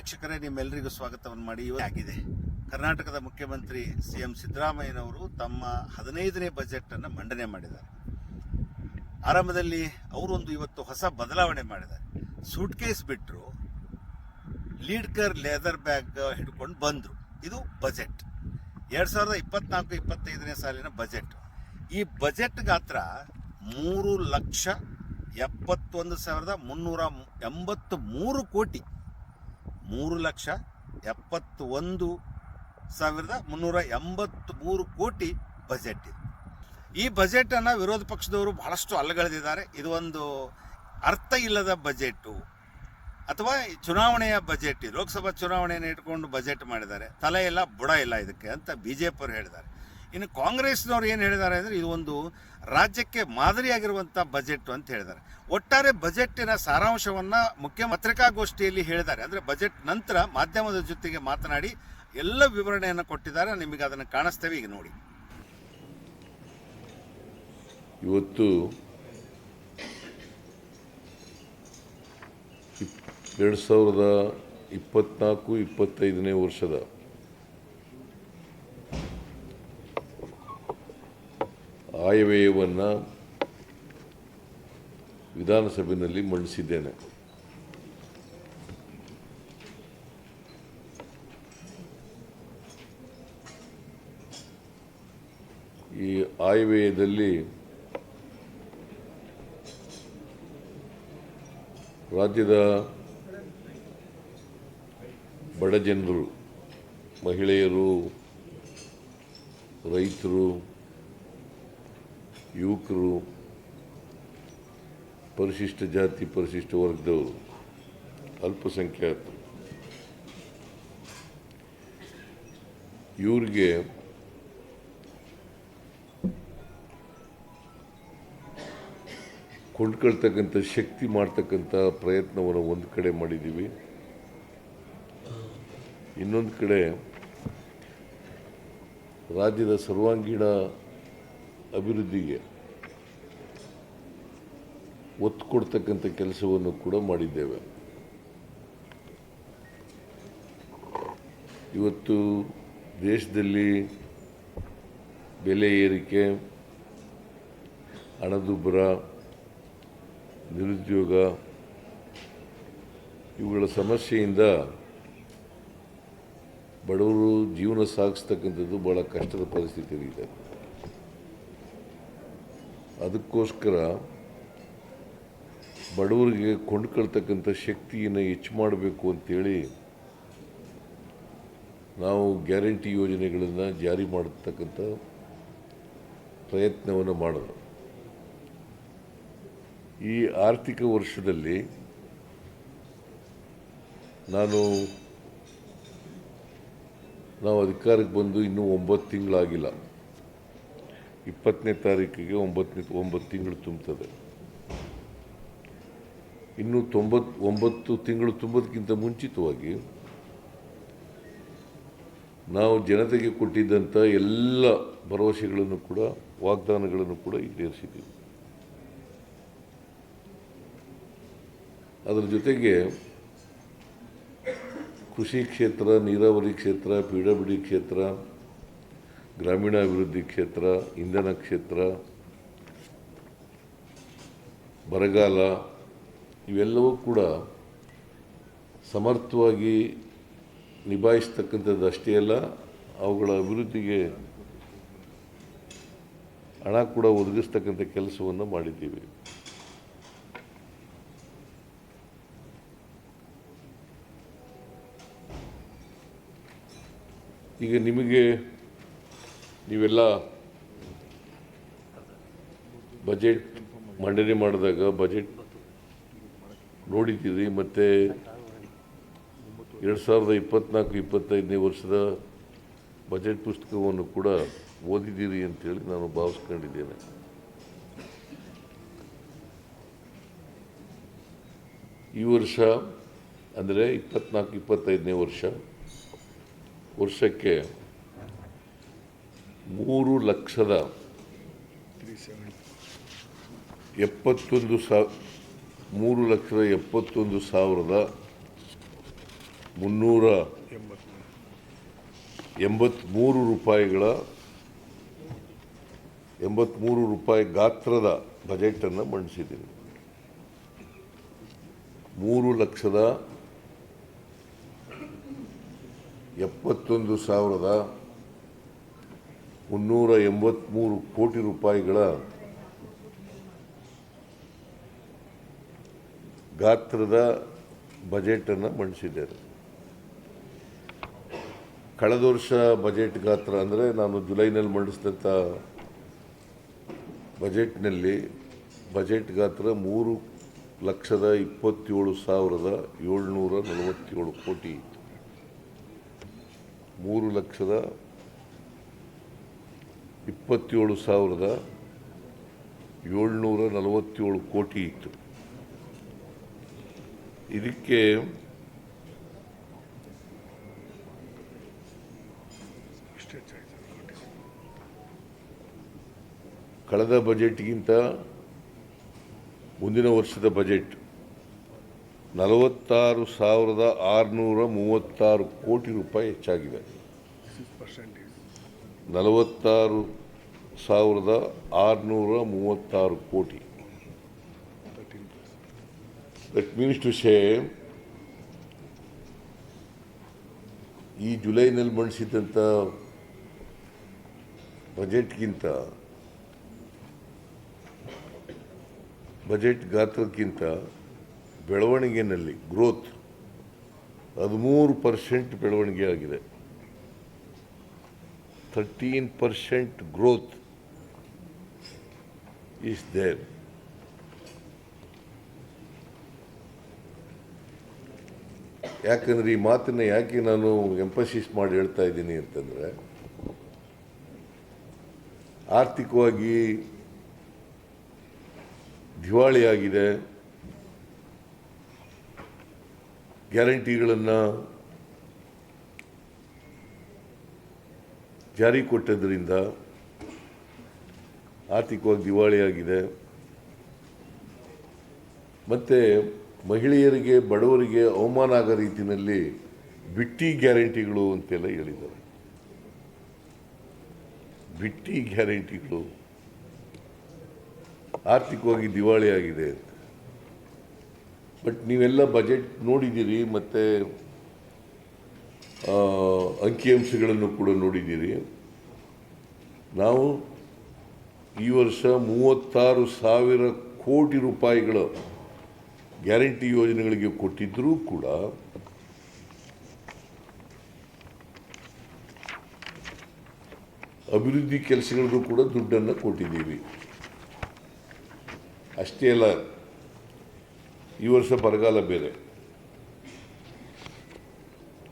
ವೀಕ್ಷಕರೇ ನಿಮ್ಮೆಲ್ಲರಿಗೂ ಸ್ವಾಗತವನ್ನು ಮಾಡಿ. ಆಗಿದೆ. ಕರ್ನಾಟಕದ ಮುಖ್ಯಮಂತ್ರಿ ಸಿ ಎಂ ಸಿದ್ದರಾಮಯ್ಯನವರು ತಮ್ಮ ಹದಿನೈದನೇ ಬಜೆಟ್ ಅನ್ನು ಮಂಡನೆ ಮಾಡಿದ್ದಾರೆ. ಆರಂಭದಲ್ಲಿ ಅವರೊಂದು ಇವತ್ತು ಹೊಸ ಬದಲಾವಣೆ ಮಾಡಿದ್ದಾರೆ. ಸೂಟ್ ಕೇಸ್ ಬಿಟ್ಟರು ಲೀಡ್ಕರ್ ಲೆದರ್ ಬ್ಯಾಗ್ ಹಿಡ್ಕೊಂಡು ಬಂದರು. ಇದು ಬಜೆಟ್. ಎರಡು ಸಾವಿರದ ಇಪ್ಪತ್ನಾಲ್ಕು, ಇಪ್ಪತ್ತೈದನೇ ಸಾಲಿನ ಬಜೆಟ್. ಈ ಬಜೆಟ್ ಗಾತ್ರ ಮೂರು ಲಕ್ಷ ಎಪ್ಪತ್ತೊಂದು ಸಾವಿರದ ಮುನ್ನೂರ ಎಂಬತ್ತು ಮೂರು ಕೋಟಿ. ಮೂರು ಲಕ್ಷ ಎಪ್ಪತ್ತೊಂದು ಸಾವಿರದ ಮುನ್ನೂರ ಎಂಬತ್ತು ಮೂರು ಕೋಟಿ ಬಜೆಟ್ ಇದೆ. ಈ ಬಜೆಟನ್ನು ವಿರೋಧ ಪಕ್ಷದವರು ಬಹಳಷ್ಟು ಅಲ್ಲಗಳೆದಿದ್ದಾರೆ. ಇದು ಒಂದು ಅರ್ಥ ಇಲ್ಲದ ಬಜೆಟು ಅಥವಾ ಚುನಾವಣೆಯ ಬಜೆಟ್. ಲೋಕಸಭಾ ಚುನಾವಣೆಯನ್ನು ಇಟ್ಕೊಂಡು ಬಜೆಟ್ ಮಾಡಿದ್ದಾರೆ. ತಲೆ ಇಲ್ಲ ಬುಡ ಇಲ್ಲ ಇದಕ್ಕೆ ಅಂತ ಬಿ ಜೆ ಪಿಯವರು ಹೇಳಿದ್ದಾರೆ. ಇನ್ನು ಕಾಂಗ್ರೆಸ್ನವ್ರು ಏನು ಹೇಳಿದ್ದಾರೆ ಅಂದರೆ ಇದು ಒಂದು ರಾಜ್ಯಕ್ಕೆ ಮಾದರಿಯಾಗಿರುವಂಥ ಬಜೆಟ್ ಅಂತ ಹೇಳಿದ್ದಾರೆ. ಒಟ್ಟಾರೆ ಬಜೆಟ್ಟಿನ ಸಾರಾಂಶವನ್ನು ಮುಖ್ಯ ಪತ್ರಿಕಾಗೋಷ್ಠಿಯಲ್ಲಿ ಹೇಳಿದ್ದಾರೆ. ಅಂದರೆ ಬಜೆಟ್ ನಂತರ ಮಾಧ್ಯಮದ ಜೊತೆಗೆ ಮಾತನಾಡಿ ಎಲ್ಲ ವಿವರಣೆಯನ್ನು ಕೊಟ್ಟಿದ್ದಾರೆ. ನಿಮಗೆ ಅದನ್ನು ಕಾಣಿಸ್ತೇವೆ ಈಗ ನೋಡಿ. ಇವತ್ತು ಎರಡು ಸಾವಿರದ ಇಪ್ಪತ್ನಾಲ್ಕು, ಇಪ್ಪತ್ತೈದನೇ ವರ್ಷದ ಆಯವ್ಯಯವನ್ನು ವಿಧಾನಸಭೆಯಲ್ಲಿ ಮಂಡಿಸಿದ್ದೇನೆ. ಈ ಆಯವ್ಯಯದಲ್ಲಿ ರಾಜ್ಯದ ಬಡ ಜನರು ಮಹಿಳೆಯರು ರೈತರು ಯುವಕರು ಪರಿಶಿಷ್ಟ ಜಾತಿ, ಪರಿಶಿಷ್ಟ ವರ್ಗದವರು ಅಲ್ಪಸಂಖ್ಯಾತರು. ಇವ್ರಿಗೆ ಕೊಂಡ್ಕೊಳ್ತಕ್ಕಂಥ ಶಕ್ತಿ ಮಾಡ್ತಕ್ಕಂಥ ಪ್ರಯತ್ನವನ್ನು ಒಂದು ಕಡೆ ಮಾಡಿದ್ದೀವಿ ಇನ್ನೊಂದು ಕಡೆ ರಾಜ್ಯದ ಸರ್ವಾಂಗೀಣ ಅಭಿವೃದ್ಧಿಗೆ ಒತ್ತು ಕೊಡ್ತಕ್ಕಂಥ ಕೆಲಸವನ್ನು ಕೂಡ ಮಾಡಿದ್ದೇವೆ. ಇವತ್ತು ದೇಶದಲ್ಲಿ ಬೆಲೆ ಏರಿಕೆ, ಹಣದುಬ್ಬರ, ನಿರುದ್ಯೋಗ ಇವುಗಳ ಸಮಸ್ಯೆಯಿಂದ ಬಡವರು ಜೀವನ ಸಾಗಿಸ್ತಕ್ಕಂಥದ್ದು ಭಾಳ ಕಷ್ಟದ ಪರಿಸ್ಥಿತಿಯಲ್ಲಿದೆ ಅದಕ್ಕೋಸ್ಕರ ಬಡವರಿಗೆ ಕೊಂಡ್ಕೊಳ್ತಕ್ಕಂಥ ಶಕ್ತಿಯನ್ನು ಹೆಚ್ಚು ಮಾಡಬೇಕು ಅಂತೇಳಿ ನಾವು ಗ್ಯಾರಂಟಿ ಯೋಜನೆಗಳನ್ನು ಜಾರಿ ಮಾಡತಕ್ಕಂಥ ಪ್ರಯತ್ನವನ್ನು ಮಾಡೋದು. ಈ ಆರ್ಥಿಕ ವರ್ಷದಲ್ಲಿ ನಾನು ನಾವು ಅಧಿಕಾರಕ್ಕೆ ಬಂದು ಇನ್ನೂ ಒಂಬತ್ತು ತಿಂಗಳಾಗಿಲ್ಲ. ಇಪ್ಪತ್ತನೇ ತಾರೀಕಿಗೆ ಒಂಬತ್ತನೇ, ಒಂಬತ್ತು ತಿಂಗಳು ತುಂಬುತ್ತದೆ. ಇನ್ನು ತೊಂಬತ್ತು ಒಂಬತ್ತು ತಿಂಗಳು ತುಂಬೋದಕ್ಕಿಂತ ಮುಂಚಿತವಾಗಿ ನಾವು ಜನತೆಗೆ ಕೊಟ್ಟಿದ್ದಂಥ ಎಲ್ಲ ಭರವಸೆಗಳನ್ನು ಕೂಡ, ವಾಗ್ದಾನಗಳನ್ನು ಕೂಡ ಈಡೇರಿಸಿದ್ದೀವಿ. ಅದರ ಜೊತೆಗೆ ಕೃಷಿ ಕ್ಷೇತ್ರ, ನೀರಾವರಿ ಕ್ಷೇತ್ರ ಪಿ ಡಬ್ಲ್ಯೂ ಡಿ ಕ್ಷೇತ್ರ ಗ್ರಾಮೀಣಾಭಿವೃದ್ಧಿ ಕ್ಷೇತ್ರ, ಇಂಧನ ಕ್ಷೇತ್ರ, ಬರಗಾಲ, ಇವೆಲ್ಲವೂ ಕೂಡ ಸಮರ್ಥವಾಗಿ ನಿಭಾಯಿಸ್ತಕ್ಕಂಥದ್ದು ಅಷ್ಟೇ ಅಲ್ಲ, ಅವುಗಳ ಅಭಿವೃದ್ಧಿಗೆ ಹಣ ಕೂಡ ಒದಗಿಸ್ತಕ್ಕಂಥ ಕೆಲಸವನ್ನು ಮಾಡಿದ್ದೀವಿ. ಈಗ ನಿಮಗೆ ನೀವೆಲ್ಲ ಬಜೆಟ್ ಮಂಡನೆ ಮಾಡಿದಾಗ ಬಜೆಟ್ ನೋಡಿದ್ದೀರಿ, ಮತ್ತು ಎರಡು ಸಾವಿರದ ಇಪ್ಪತ್ತ್ನಾಲ್ಕು ಇಪ್ಪತ್ತೈದನೇ ವರ್ಷದ ಬಜೆಟ್ ಪುಸ್ತಕವನ್ನು ಕೂಡ ಓದಿದ್ದೀರಿ ಅಂತೇಳಿ ನಾನು ಭಾವಿಸ್ಕೊಂಡಿದ್ದೇನೆ. ಈ ವರ್ಷ ಅಂದರೆ ಇಪ್ಪತ್ನಾಲ್ಕು, ಇಪ್ಪತ್ತೈದನೇ ವರ್ಷ, ವರ್ಷಕ್ಕೆ ಮೂರು ಲಕ್ಷದ ಎಪ್ಪತ್ತೊಂದು ಸಾವ್ ಮೂರು ಲಕ್ಷದ ಎಪ್ಪತ್ತೊಂದು ಸಾವಿರದ ಮುನ್ನೂರ ಎಂಬತ್ತ್ಮೂರು ರೂಪಾಯಿಗಳ ಎಂಬತ್ತ್ಮೂರು ರೂಪಾಯಿ ಗಾತ್ರದ ಬಜೆಟನ್ನು ಮಂಡಿಸಿದ್ದೀನಿ. ಮೂರು ಲಕ್ಷದ ಎಪ್ಪತ್ತೊಂದು ಸಾವಿರದ ಮುನ್ನೂರ ಎಂಬತ್ತ್ಮೂರು ಕೋಟಿ ರೂಪಾಯಿಗಳ ಗಾತ್ರದ ಬಜೆಟನ್ನು ಮಂಡಿಸಿದ್ದೇನೆ ಕಳೆದ ವರ್ಷ ಬಜೆಟ್ ಗಾತ್ರ ಅಂದರೆ ನಾನು ಜುಲೈನಲ್ಲಿ ಮಂಡಿಸಿದಂಥ ಬಜೆಟ್ನಲ್ಲಿ ಬಜೆಟ್ ಗಾತ್ರ ಮೂರು ಲಕ್ಷದ ಇಪ್ಪತ್ತೇಳು ಸಾವಿರದ ಏಳ್ನೂರ ನಲವತ್ತೇಳು ಕೋಟಿ. ಮೂರು ಲಕ್ಷದ ಇಪ್ಪತ್ತೇಳು ಸಾವಿರದ ಏಳ್ನೂರ ನಲವತ್ತೇಳು ಕೋಟಿ ಇತ್ತು. ಇದಕ್ಕೆ ಕಳೆದ ಬಜೆಟ್ಗಿಂತ ಮುಂದಿನ ವರ್ಷದ ಬಜೆಟ್ ನಲವತ್ತಾರು ಸಾವಿರದ ಆರುನೂರ ಮೂವತ್ತಾರು ಕೋಟಿ ರೂಪಾಯಿ ಹೆಚ್ಚಾಗಿದೆ. ನಲವತ್ತಾರು ಸಾವಿರದ ಆರುನೂರ ಮೂವತ್ತಾರು ಕೋಟಿ. ದಟ್ ಮೀನ್ಸ್ ಟು ಸೇ ಈ ಜುಲೈನಲ್ಲಿ ಮಂಡಿಸಿದಂಥ ಬಜೆಟ್ಗಿಂತ, ಬಜೆಟ್ ಗಾತ್ರಕ್ಕಿಂತ ಬೆಳವಣಿಗೆಯಲ್ಲಿ ಗ್ರೋತ್ ಹದಿಮೂರು ಪರ್ಸೆಂಟ್ ಬೆಳವಣಿಗೆ ಆಗಿದೆ. Thirteen percent growth is there. ಯಾಕಂದ್ರೆ ಈ ಮಾತನ್ನ ಯಾಕೆ ನಾನು ಎಂಪಸಿಸ್ ಮಾಡಿ ಹೇಳ್ತಾ ಇದ್ದೀನಿ ಅಂತಂದ್ರೆ, ಆರ್ಥಿಕವಾಗಿ ದಿವಾಳಿಯಾಗಿದೆ ಗ್ಯಾರಂಟಿಗಳನ್ನು ಜಾರಿ ಕೊಟ್ಟದ್ರಿಂದ ಆರ್ಥಿಕವಾಗಿ ದಿವಾಳಿಯಾಗಿದೆ ಮತ್ತು ಮಹಿಳೆಯರಿಗೆ, ಬಡವರಿಗೆ ಅವಮಾನ ಆಗೋ ರೀತಿಯಲ್ಲಿ ಬಿಟ್ಟಿ ಗ್ಯಾರಂಟಿಗಳು ಅಂತೆಲ್ಲ ಹೇಳಿದ್ದಾರೆ. ಬಿಟ್ಟಿ ಗ್ಯಾರಂಟಿಗಳು ಆರ್ಥಿಕವಾಗಿ ದಿವಾಳಿಯಾಗಿದೆ ಅಂತ. ಬಟ್ ನೀವೆಲ್ಲ ಬಜೆಟ್ ನೋಡಿದ್ದೀರಿ ಮತ್ತು ಅಂಕಿಅಂಶಗಳನ್ನು ಕೂಡ ನೋಡಿದ್ದೀರಿ. ನಾವು ಈ ವರ್ಷ ಮೂವತ್ತಾರು ಸಾವಿರ ಕೋಟಿ ರೂಪಾಯಿಗಳ ಗ್ಯಾರಂಟಿ ಯೋಜನೆಗಳಿಗೆ ಕೊಟ್ಟಿದ್ದರೂ ಕೂಡ ಅಭಿವೃದ್ಧಿ ಕೆಲಸಗಳಿಗೂ ಕೂಡ ದುಡ್ಡನ್ನು ಕೊಟ್ಟಿದ್ದೀವಿ. ಅಷ್ಟೇ ಅಲ್ಲ, ಈ ವರ್ಷ ಬರಗಾಲ ಬೇರೆ.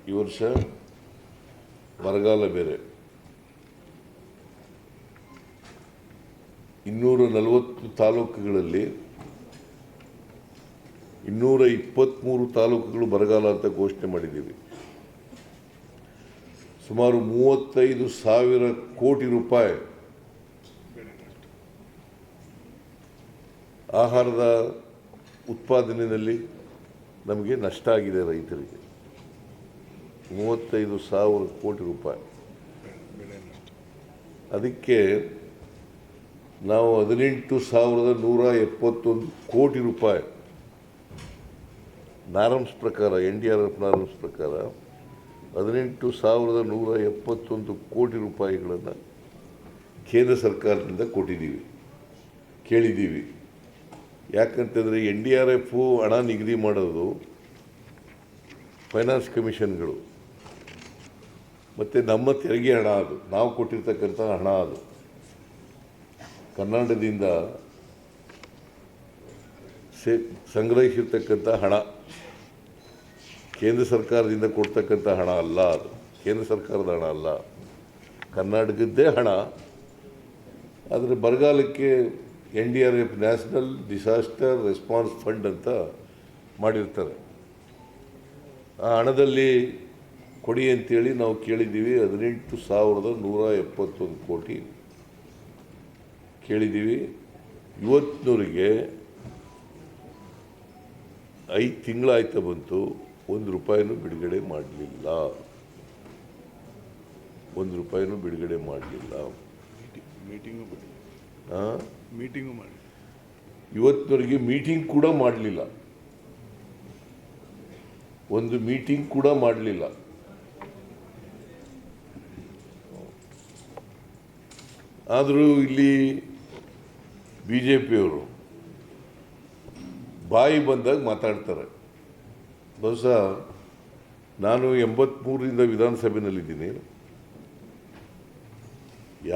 ಈ ವರ್ಷ ಬರಗಾಲ ಬೇರೆ. ಇನ್ನೂರ ನಲವತ್ತು ತಾಲೂಕುಗಳಲ್ಲಿ ಇನ್ನೂರ ಇಪ್ಪತ್ತ್ಮೂರು ತಾಲೂಕುಗಳು ಬರಗಾಲ ಅಂತ ಘೋಷಣೆ ಮಾಡಿದ್ದೀವಿ. ಸುಮಾರು ಮೂವತ್ತೈದು ಸಾವಿರ ಕೋಟಿ ರೂಪಾಯಿ ಆಹಾರದ ಉತ್ಪಾದನೆಯಲ್ಲಿ ನಮಗೆ ನಷ್ಟ ಆಗಿದೆ ರೈತರಿಗೆ. ಮೂವತ್ತೈದು ಸಾವಿರ ಕೋಟಿ ರೂಪಾಯಿ. ಅದಕ್ಕೆ ನಾವು ಹದಿನೆಂಟು ಸಾವಿರದ ನೂರ ಎಪ್ಪತ್ತೊಂದು ಕೋಟಿ ರೂಪಾಯಿ ನಾರಮ್ಸ್ ಪ್ರಕಾರ N D R F norms ಪ್ರಕಾರ ಹದಿನೆಂಟು ಸಾವಿರದ ನೂರ ಎಪ್ಪತ್ತೊಂದು ಕೋಟಿ ರೂಪಾಯಿಗಳನ್ನು ಕೇಂದ್ರ ಸರ್ಕಾರದಿಂದ ಕೊಟ್ಟಿದ್ದೀವಿ, ಕೇಳಿದ್ದೀವಿ. ಯಾಕಂತಂದರೆ ಎನ್ ಡಿ ಆರ್ ಎಫು ಹಣ ನಿಗದಿ ಮಾಡೋದು ಫೈನಾನ್ಸ್ ಕಮಿಷನ್ಗಳು. ಮತ್ತು ನಮ್ಮ ತೆರಿಗೆ ಹಣ ಅದು, ನಾವು ಕೊಟ್ಟಿರ್ತಕ್ಕಂಥ ಹಣ ಅದು. ಕರ್ನಾಟಕದಿಂದ ಸೇ ಸಂಗ್ರಹಿಸಿರ್ತಕ್ಕಂಥ ಹಣ, ಕೇಂದ್ರ ಸರ್ಕಾರದಿಂದ ಕೊಡ್ತಕ್ಕಂಥ ಹಣ ಅಲ್ಲ ಅದು. ಕೇಂದ್ರ ಸರ್ಕಾರದ ಹಣ ಅಲ್ಲ. ಕರ್ನಾಟಕದ್ದೇ ಹಣ. ಆದರೆ ಬರಗಾಲಕ್ಕೆ N D R F national disaster response fund ಅಂತ ಮಾಡಿರ್ತಾರೆ. ಆ ಹಣದಲ್ಲಿ ಕೊಡಿ ಅಂತೇಳಿ ನಾವು ಕೇಳಿದ್ದೀವಿ, ಹದಿನೆಂಟು ಸಾವಿರದ ನೂರ ಎಪ್ಪತ್ತೊಂದು ಕೋಟಿ. ಕೇಳಿದ್ದೀವಿ. ಇವತ್ತಿನವರಿಗೆ ಐದು ತಿಂಗಳಾಯ್ತಾ ಬಂತು ಒಂದು ರೂಪಾಯಿನೂ ಬಿಡುಗಡೆ ಮಾಡಲಿಲ್ಲ. ಒಂದು ರೂಪಾಯಿನೂ ಬಿಡುಗಡೆ ಮಾಡಲಿಲ್ಲ. ಮೀಟಿಂಗು ಹಾಂ ಮೀಟಿಂಗು ಮಾಡಿ ಇವತ್ತಿನವರಿಗೆ ಮೀಟಿಂಗ್ ಕೂಡ ಮಾಡಲಿಲ್ಲ. ಒಂದು ಮೀಟಿಂಗ್ ಕೂಡ ಮಾಡಲಿಲ್ಲ. ಆದರೂ ಇಲ್ಲಿ ಬಿ ಜೆ ಪಿಯವರು ಬಾಯಿ ಬಂದಾಗ ಮಾತಾಡ್ತಾರೆ. ಬಹುಶಃ ನಾನು ಎಂಬತ್ಮೂರರಿಂದ ವಿಧಾನಸಭೆಯಲ್ಲಿದ್ದೀನಿ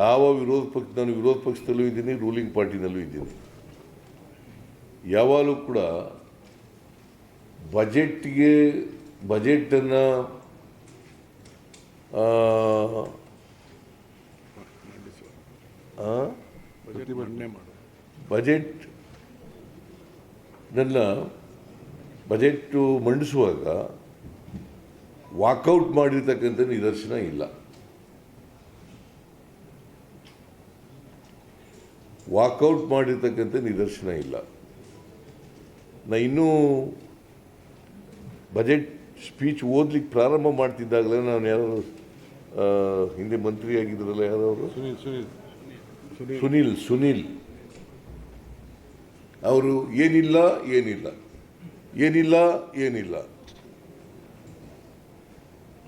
ಯಾವ ವಿರೋಧ ಪಕ್ಷ ನಾನು ವಿರೋಧ ಪಕ್ಷದಲ್ಲೂ ಇದ್ದೀನಿ, ರೂಲಿಂಗ್ ಪಾರ್ಟಿನಲ್ಲೂ ಇದ್ದೀನಿ. ಯಾವಾಗಲೂ ಕೂಡ ಬಜೆಟ್ಗೆ ಬಜೆಟನ್ನು ಬಜೆಟ್ ಬಜೆಟ್ ನನ್ನ ಬಜೆಟ್ಟು ಮಂಡಿಸುವಾಗ ವಾಕೌಟ್ ಮಾಡಿರ್ತಕ್ಕಂಥ ನಿದರ್ಶನ ಇಲ್ಲ. ವಾಕೌಟ್ ಮಾಡಿರ್ತಕ್ಕಂಥ ನಿದರ್ಶನ ಇಲ್ಲ. ನಾ ಇನ್ನೂ ಬಜೆಟ್ ಸ್ಪೀಚ್ ಓದ್ಲಿಕ್ಕೆ ಪ್ರಾರಂಭ ಮಾಡ್ತಿದ್ದಾಗಲೇ ನಾನು ಯಾರು ಹಿಂದೆ ಮಂತ್ರಿ ಆಗಿದ್ರಲ್ಲ ಯಾರವರು ಸುನೀಲ್. ಸುನೀಲ್ ಸುನೀಲ್. ಅವರು ಏನಿಲ್ಲ ಏನಿಲ್ಲ. ಏನಿಲ್ಲ ಏನಿಲ್ಲ.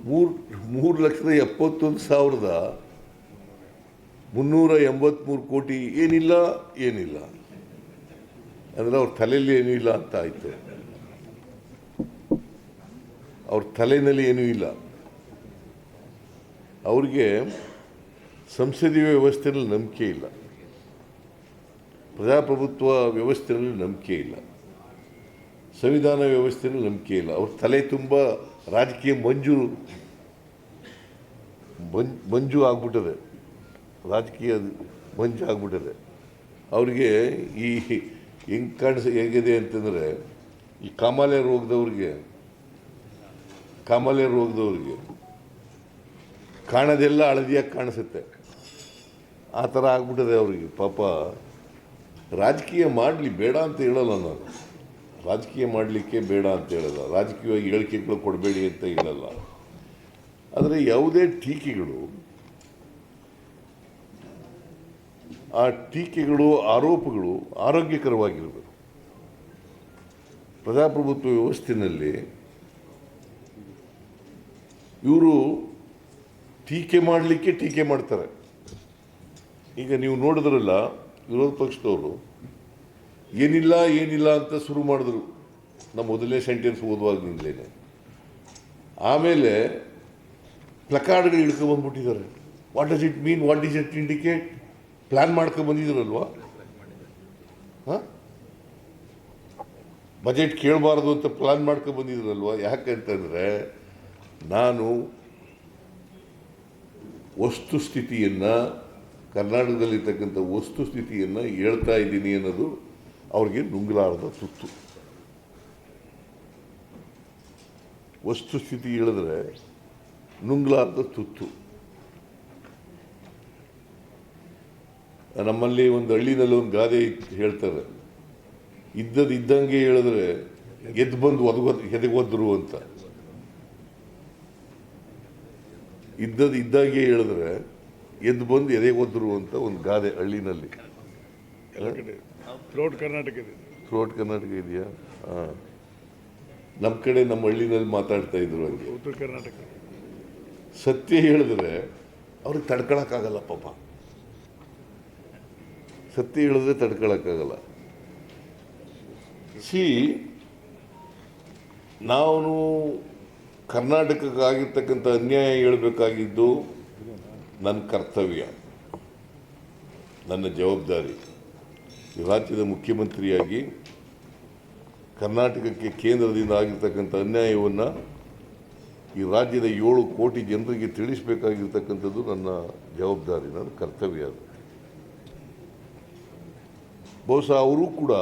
ಮೂರು ಮೂರು ಲಕ್ಷದ ಎಪ್ಪತ್ತೊಂದು ಸಾವಿರದ ಮುನ್ನೂರ ಎಂಬತ್ಮೂರು ಕೋಟಿ ಏನಿಲ್ಲ ಏನಿಲ್ಲ. ಅಂದರೆ ಅವ್ರ ತಲೆಯಲ್ಲಿ ಏನೂ ಇಲ್ಲ ಅಂತ ಆಯಿತು. ಅವ್ರ ತಲೆಯಲ್ಲಿ ಏನೂ ಇಲ್ಲ. ಅವ್ರಿಗೆ ಸಂಸದೀಯ ವ್ಯವಸ್ಥೆಯಲ್ಲಿ ನಂಬಿಕೆ ಇಲ್ಲ. ಪ್ರಜಾಪ್ರಭುತ್ವ ವ್ಯವಸ್ಥೆಯಲ್ಲಿ ನಂಬಿಕೆ ಇಲ್ಲ. ಸಂವಿಧಾನ ವ್ಯವಸ್ಥೆಯಲ್ಲಿ ನಂಬಿಕೆ ಇಲ್ಲ. ಅವ್ರ ತಲೆ ತುಂಬ ರಾಜಕೀಯ ಮಂಜು ಮಂಜು ಆಗ್ಬಿಟ್ಟದೆ. ರಾಜಕೀಯ ಮಂಜು ಆಗ್ಬಿಟ್ಟದೆ. ಅವ್ರಿಗೆ ಈ ಹೆಂಗೆ ಕಾಣಿಸ್, ಹೇಗಿದೆ ಅಂತಂದರೆ, ಈ ಕಾಮಾಲೆ ರೋಗದವ್ರಿಗೆ ಕಾಮಾಲೆ ರೋಗದವ್ರಿಗೆ ಕಾಣೋದೆಲ್ಲ ಹಳದಿಯಾಗಿ ಕಾಣಿಸುತ್ತೆ. ಆ ಥರ ಆಗ್ಬಿಟ್ಟದೆ ಅವರಿಗೆ ಪಾಪ. ರಾಜಕೀಯ ಮಾಡಲಿ ಬೇಡ ಅಂತ ಹೇಳಲ್ಲ ನಾನು. ರಾಜಕೀಯ ಮಾಡಲಿಕ್ಕೆ ಬೇಡ ಅಂತ ಹೇಳಲ್ಲ. ರಾಜಕೀಯವಾಗಿ ಹೇಳಿಕೆಗಳು ಕೊಡಬೇಡಿ ಅಂತ ಹೇಳಲ್ಲ ಆದರೆ ಯಾವುದೇ ಟೀಕೆಗಳು, ಆ ಟೀಕೆಗಳು, ಆರೋಪಗಳು ಆರೋಗ್ಯಕರವಾಗಿರಬೇಕು. ಪ್ರಜಾಪ್ರಭುತ್ವ ವ್ಯವಸ್ಥೆಯಲ್ಲಿ ಇವರು ಟೀಕೆ ಮಾಡಲಿಕ್ಕೆ ಟೀಕೆ ಮಾಡ್ತಾರೆ. ಈಗ ನೀವು ನೋಡಿದ್ರಲ್ಲ ವಿರೋಧ ಪಕ್ಷದವರು, ಏನಿಲ್ಲ ಏನಿಲ್ಲ ಅಂತ ಶುರು ಮಾಡಿದ್ರು. ನಮ್ಮ ಮೊದಲನೇ ಸೆಂಟೆನ್ಸ್ ಓದುವಾಗಲಿಂದಲೇ. ಆಮೇಲೆ ಪ್ಲಕಾರ್ಡ್ಗಳು ಹಿಡ್ಕೊಂಬಂದ್ಬಿಟ್ಟಿದ್ದಾರೆ what does it mean what is it indicate plan ಮಾಡ್ಕೊಂಬಂದಿದ್ರಲ್ವಾ ಹಾಂ? ಬಜೆಟ್ ಕೇಳಬಾರ್ದು ಅಂತ ಪ್ಲಾನ್ ಯಾಕೆ ಯಾಕಂತಂದರೆ ನಾನು ವಸ್ತುಸ್ಥಿತಿಯನ್ನು ಕರ್ನಾಟಕದಲ್ಲಿರ್ತಕ್ಕಂಥ ವಸ್ತುಸ್ಥಿತಿಯನ್ನು ಹೇಳ್ತಾ ಇದ್ದೀನಿ ಅನ್ನೋದು ಅವ್ರಿಗೆ ನುಂಗಲಾರದ ತುತ್ತು ವಸ್ತುಸ್ಥಿತಿ ಹೇಳಿದ್ರೆ ನುಂಗ್ಲಾರ್ದ ತುತ್ತು. ನಮ್ಮಲ್ಲಿ ಒಂದು ಹಳ್ಳಿನಲ್ಲಿ ಒಂದು ಗಾದೆ ಹೇಳ್ತಾರೆ, ಇದ್ದದ್ದು ಇದ್ದಂಗೆ ಹೇಳಿದ್ರೆ ಎದ್ದು ಬಂದು ಒದಗ ಎದೆಗೊದ್ರು ಅಂತ. ಇದ್ದದ್ದು ಇದ್ದಂಗೆ ಹೇಳಿದ್ರೆ ಎದ್ದು ಬಂದು ಎದೆ ಒದ್ರು ಅಂತ ಒಂದು ಗಾದೆ ಹಳ್ಳಿನಲ್ಲಿ. ಕರ್ನಾಟಕ ಇದೆ. ಥ್ರೋಟ್ ಕರ್ನಾಟಕ ಇದೆಯಾ? ಹಾಂ. ನಮ್ಮ ಕಡೆ ನಮ್ಮ ಹಳ್ಳಿನಲ್ಲಿ ಮಾತಾಡ್ತಾ ಇದ್ರು ಹಂಗೆ. ಉತ್ತರ ಕರ್ನಾಟಕ ಸತ್ಯ ಹೇಳಿದ್ರೆ ಅವ್ರಿಗೆ ತಡ್ಕೊಳಕ್ಕಾಗಲ್ಲ ಪಾಪ. ಸತ್ಯ ಹೇಳಿದ್ರೆ ತಡ್ಕೊಳಕ್ಕಾಗಲ್ಲ. ಸಿ ನಾವು ಕರ್ನಾಟಕಕ್ಕಾಗಿರ್ತಕ್ಕಂಥ ಅನ್ಯಾಯ ಹೇಳಬೇಕಾಗಿದ್ದು ನನ್ನ ಕರ್ತವ್ಯ, ನನ್ನ ಜವಾಬ್ದಾರಿ. ಈ ರಾಜ್ಯದ ಮುಖ್ಯಮಂತ್ರಿಯಾಗಿ ಕರ್ನಾಟಕಕ್ಕೆ ಕೇಂದ್ರದಿಂದ ಆಗಿರ್ತಕ್ಕಂಥ ಅನ್ಯಾಯವನ್ನು ಈ ರಾಜ್ಯದ ಏಳು ಕೋಟಿ ಜನರಿಗೆ ತಿಳಿಸಬೇಕಾಗಿರ್ತಕ್ಕಂಥದ್ದು ನನ್ನ ಜವಾಬ್ದಾರಿ, ನನ್ನ ಕರ್ತವ್ಯ ಅದು. ಬಹುಶಃ ಅವರು ಕೂಡ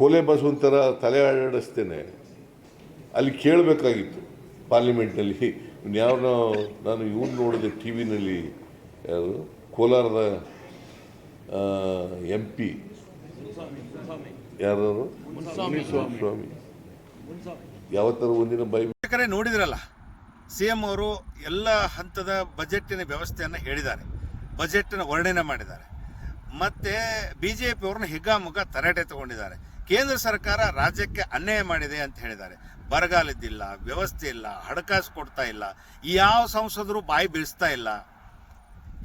ಕೊಲೆ ಬಸವಂತರ ತಲೆ ಆಡಿಸ್ತೇನೆ ಅಲ್ಲಿ ಕೇಳಬೇಕಾಗಿತ್ತು ಪಾರ್ಲಿಮೆಂಟ್ನಲ್ಲಿ. ಇನ್ಯಾವನೋ ನಾನು ಇವ್ನು ನೋಡಿದೆ ಟಿ ವಿನಲ್ಲಿ ಯಾರು ಕೋಲಾರದ ಎಂ ಪಿ. ಯಾರು ಸ್ವಾಮಿ ಯಾವತ್ತರ ಒಂದಿನ ಬೈ ನೋಡಿದ್ರಲ್ಲ ಸಿ ಎಂ ಅವರು ಎಲ್ಲ ಹಂತದ ಬಜೆಟ್ಟಿನ ವ್ಯವಸ್ಥೆಯನ್ನು ಹೇಳಿದ್ದಾರೆ. ಬಜೆಟ್ನ ವರ್ಣನೆ ಮಾಡಿದ್ದಾರೆ. ಮತ್ತೆ ಬಿ ಜೆ ಪಿಯವ್ರನ್ನ ಹಿಗ್ಗಾಮುಗ್ಗ ತರಾಟೆ ತಗೊಂಡಿದ್ದಾರೆ. ಕೇಂದ್ರ ಸರ್ಕಾರ ರಾಜ್ಯಕ್ಕೆ ಅನ್ಯಾಯ ಮಾಡಿದೆ ಅಂತ ಹೇಳಿದ್ದಾರೆ. ಬರಗಾಲದ್ದಿಲ್ಲ ವ್ಯವಸ್ಥೆ ಇಲ್ಲ ಹಣಕಾಸು ಕೊಡ್ತಾ ಇಲ್ಲ ಯಾವ ಸಂಸದರು ಬಾಯಿ ಬೀಳಿಸ್ತಾ ಇಲ್ಲ.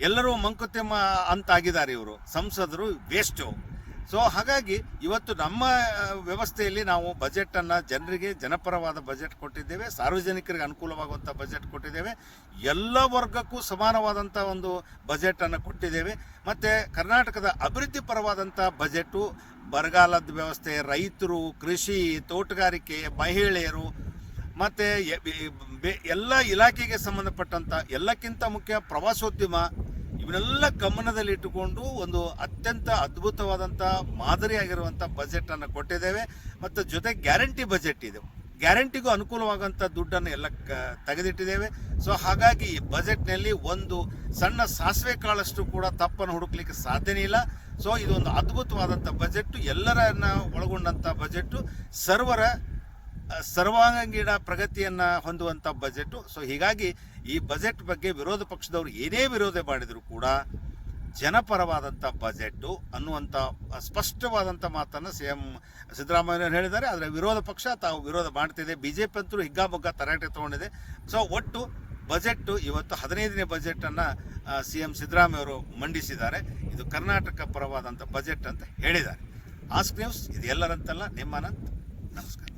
ಎಲ್ಲರೂ ಮಂಕುತಿಮ್ಮ ಅಂತ ಆಗಿದ್ದಾರೆ ಇವರು. ಸಂಸದರು ವೇಸ್ಟು ಸೊ ಹಾಗಾಗಿ ಇವತ್ತು ನಮ್ಮ ವ್ಯವಸ್ಥೆಯಲ್ಲಿ ನಾವು ಬಜೆಟನ್ನು ಜನರಿಗೆ ಜನಪರವಾದ ಬಜೆಟ್ ಕೊಟ್ಟಿದ್ದೇವೆ, ಸಾರ್ವಜನಿಕರಿಗೆ ಅನುಕೂಲವಾಗುವಂಥ ಬಜೆಟ್ ಕೊಟ್ಟಿದ್ದೇವೆ, ಎಲ್ಲ ವರ್ಗಕ್ಕೂ ಸಮಾನವಾದಂಥ ಒಂದು ಬಜೆಟನ್ನು ಕೊಟ್ಟಿದ್ದೇವೆ. ಮತ್ತು ಕರ್ನಾಟಕದ ಅಭಿವೃದ್ಧಿ ಪರವಾದಂಥ ಬಜೆಟು ಬರಗಾಲದ ವ್ಯವಸ್ಥೆ, ರೈತರು, ಕೃಷಿ, ತೋಟಗಾರಿಕೆ, ಮಹಿಳೆಯರು, ಮತ್ತು ಎಲ್ಲ ಇಲಾಖೆಗೆ ಸಂಬಂಧಪಟ್ಟಂಥ ಎಲ್ಲಕ್ಕಿಂತ ಮುಖ್ಯ ಪ್ರವಾಸೋದ್ಯಮ ಇವನ್ನೆಲ್ಲ ಗಮನದಲ್ಲಿಟ್ಟುಕೊಂಡು ಒಂದು ಅತ್ಯಂತ ಅದ್ಭುತವಾದಂಥ ಮಾದರಿಯಾಗಿರುವಂಥ ಬಜೆಟನ್ನು ಕೊಟ್ಟಿದ್ದೇವೆ. ಮತ್ತು ಜೊತೆ ಗ್ಯಾರಂಟಿ ಬಜೆಟ್ ಇದೆ. ಗ್ಯಾರಂಟಿಗೂ ಅನುಕೂಲವಾಗುವಂಥ ದುಡ್ಡನ್ನು ಎಲ್ಲ ಕ, ತೆಗೆದಿಟ್ಟಿದ್ದೇವೆ. ಸೊ ಹಾಗಾಗಿ ಈ ಬಜೆಟ್ನಲ್ಲಿ ಒಂದು ಸಣ್ಣ ಸಾಸಿವೆ ಕಾಳಷ್ಟು ಕೂಡ ತಪ್ಪನ್ನು ಹುಡುಕ್ಲಿಕ್ಕೆ ಸಾಧ್ಯನೇ ಇಲ್ಲ. ಸೊ ಇದೊಂದು ಅದ್ಭುತವಾದಂಥ ಬಜೆಟ್ ಎಲ್ಲರನ್ನ ಒಳಗೊಂಡಂಥ ಬಜೆಟ್ಟು ಸರ್ವರ ಸರ್ವಾಂಗೀಣ ಪ್ರಗತಿಯನ್ನ ಹೊಂದುವಂತ ಬಜೆಟ್. ಸೊ ಹೀಗಾಗಿ ಈ ಬಜೆಟ್ ಬಗ್ಗೆ ವಿರೋಧ ಪಕ್ಷದವರು ಏನೇ ವಿರೋಧ ಮಾಡಿದರೂ ಕೂಡ ಜನಪರವಾದಂಥ ಬಜೆಟ್ ಅನ್ನುವಂಥ ಸ್ಪಷ್ಟವಾದಂಥ ಮಾತನ್ನು ಸಿ ಎಂ ಸಿದ್ದರಾಮಯ್ಯ ಹೇಳಿದ್ದಾರೆ. ಆದರೆ ವಿರೋಧ ಪಕ್ಷ ತಾವು ವಿರೋಧ ಮಾಡ್ತಿದೆ. ಬಿ ಜೆ ಪಿ ಅಂತೂ ತರಾಟೆ ತಗೊಂಡಿದೆ. ಸೊ ಒಟ್ಟು ಬಜೆಟ್ ಇವತ್ತು ಹದಿನೈದನೇ ಬಜೆಟನ್ನು ಸಿ ಸಿದ್ದರಾಮಯ್ಯ ಅವರು ಮಂಡಿಸಿದ್ದಾರೆ. ಇದು ಕರ್ನಾಟಕ ಪರವಾದಂಥ ಬಜೆಟ್ ಅಂತ ಹೇಳಿದ್ದಾರೆ. ಆಸ್ಕ್ ನ್ಯೂಸ್ ಇದು ಎಲ್ಲರಂತಲ್ಲ, ನಿಮ್ಮನಂತ್. ನಮಸ್ಕಾರ.